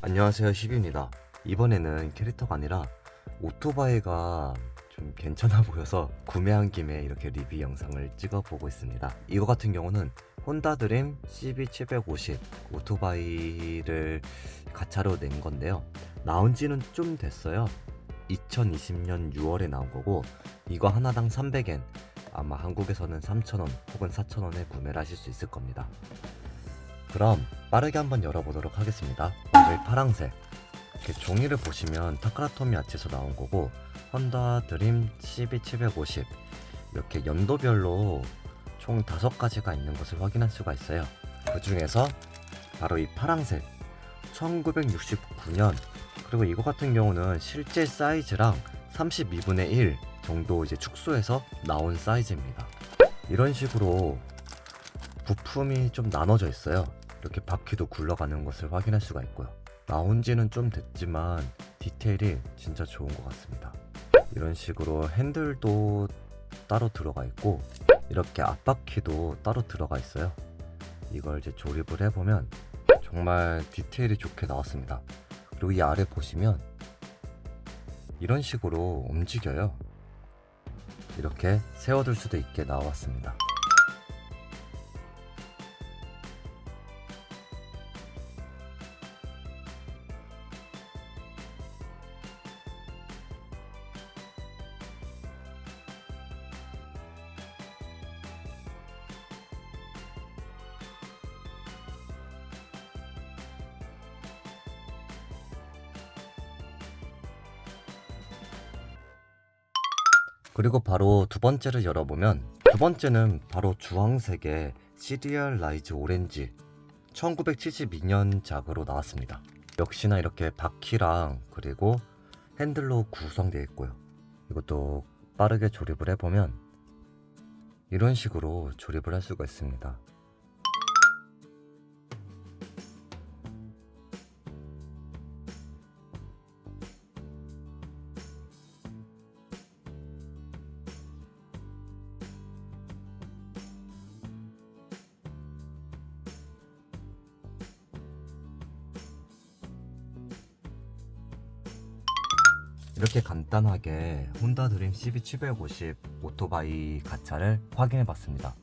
안녕하세요 10입니다. 이번에는 캐릭터가 아니라 오토바이가 좀 괜찮아 보여서 구매한 김에 이렇게 리뷰 영상을 찍어보고 있습니다. 이거 같은 경우는 혼다 드림 CB750 오토바이를 가차로 낸 건데요. 나온 지는 좀 됐어요. 2020년 6월에 나온 거고 이거 하나당 300엔 아마 한국에서는 3,000원 혹은 4,000원에 구매를 하실 수 있을 겁니다 그럼 빠르게 한번 열어보도록 하겠습니다. 먼저 이 파랑색. 이렇게 종이를 보시면 타카라토미 아치에서 나온 거고 헌다 드림 CB750 이렇게 연도별로 총 다섯 가지가 있는 것을 확인할 수가 있어요. 그 중에서 바로 이 파랑색 1969년 그리고 이거 같은 경우는 실제 사이즈랑 32분의 1 정도 이제 축소해서 나온 사이즈입니다. 이런 식으로 부품이 좀 나눠져 있어요. 이렇게 바퀴도 굴러가는 것을 확인할 수가 있고요. 나온 지는 좀 됐지만 디테일이 진짜 좋은 것 같습니다. 이런 식으로 핸들도 따로 들어가 있고 이렇게 앞바퀴도 따로 들어가 있어요. 이걸 이제 조립을 해보면 정말 디테일이 좋게 나왔습니다. 그리고 이 아래 보시면 이런 식으로 움직여요. 이렇게 세워둘 수도 있게 나왔습니다. 그리고 바로 두 번째를 열어보면 두 번째는 바로 주황색의 시리얼 라이즈 오렌지 1972년 작으로 나왔습니다. 역시나 이렇게 바퀴랑 그리고 핸들로 구성되어 있고요. 이것도 빠르게 조립을 해보면 이런 식으로 조립을 할 수가 있습니다. 이렇게 간단하게 혼다 드림 CB750 오토바이 가차를 확인해 봤습니다.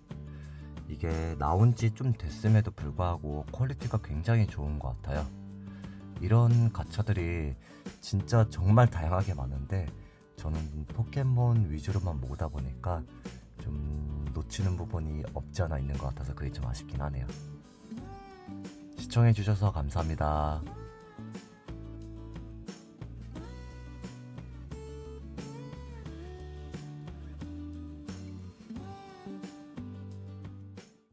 이게 나온 지 좀 됐음에도 불구하고 퀄리티가 굉장히 좋은 것 같아요. 이런 가차들이 진짜 정말 다양하게 많은데 저는 포켓몬 위주로만 모으다 보니까 좀 놓치는 부분이 없지 않아 있는 것 같아서 그게 좀 아쉽긴 하네요. 시청해주셔서 감사합니다.